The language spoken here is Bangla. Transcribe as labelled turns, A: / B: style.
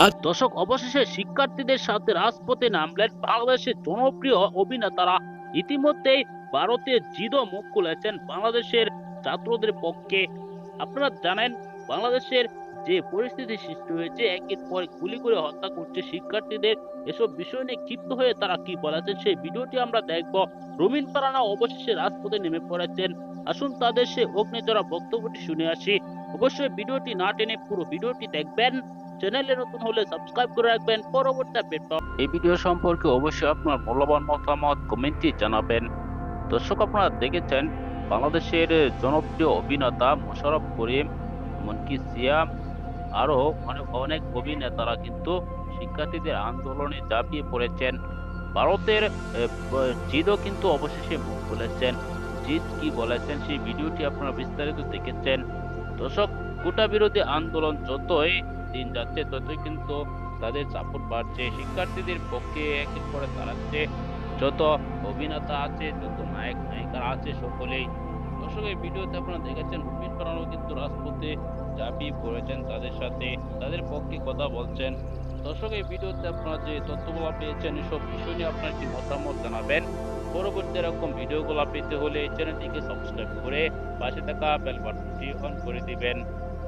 A: আর দর্শক অবশেষে শিক্ষার্থীদের সাথে রাজপথে নামলেন বাংলাদেশের জনপ্রিয় অভিনেতারা। ইতিমধ্যেই ভারতের জিদো মুখ খুলেছেন বাংলাদেশের ছাত্রদের পক্ষে। আপনারা জানেন, বাংলাদেশের যে পরিস্থিতি সৃষ্টি হয়েছে, একের পর গুলি করে হত্যা করছে শিক্ষার্থীদের। এসব বিষয় নিয়ে ক্ষিপ্ত হয়ে তারা কি বলেছেন, সেই ভিডিওটি আমরা দেখব। রবিন পারানা অবশেষে রাজপথে নেমে পড়েছেন। আসুন তাদের সে অগ্নিজরা বক্তব্যটি শুনে আসি। অবশ্যই ভিডিওটি না টেনে পুরো ভিডিওটি দেখবেন। চ্যানেলে নতুন হলে সাবস্ক্রাইব করে রাখবেন। পরবর্তী আপডেট এই ভিডিও সম্পর্কে অবশ্যই আপনার মূল্যবান মতামত কমেন্টে জানাবেন। দর্শক, আপনারা দেখেছেন বাংলাদেশের জনপ্রিয় অভিনেতা মোশাররফ করিম, এমনকি সিয়াম আরও অনেক অনেক অভিনেতারা কিন্তু শিক্ষার্থীদের আন্দোলনে ঝাঁপিয়ে পড়েছেন। ভারতের জিদও কিন্তু অবশেষে মুখ খুলেছেন। জিদ কি বলেছেন সেই ভিডিওটি আপনারা বিস্তারিত দেখেছেন। দর্শক কোটা বিরোধী আন্দোলন যতই দিন যাচ্ছে, ততই কিন্তু তাদের সাপোর্ট বাড়ছে। শিক্ষার্থীদের পক্ষে একের পরে দাঁড়াচ্ছে। যত অভিনেতা আছে, যত নায়ক, নায়িকা আছে সকলেই। দর্শক, এই ভিডিওতে আপনারা দেখেছেন, রুবিন পারানো কিন্তু রাজপথে ঝাঁপিয়ে পড়েছেন তাদের সাথে। তাদের পক্ষে কথা বলছেন। দর্শক, এই ভিডিওতে আপনারা যে তথ্যগুলো পেয়েছেন, এসব বিষয় নিয়ে আপনার কি মতামত জানাবেন? পরবর্তী এরকম ভিডিওগুলো পেতে হলে চ্যানেলটিকে সাবস্ক্রাইব করে পাশে থাকা বেল বাটনটি অন করে দিবেন।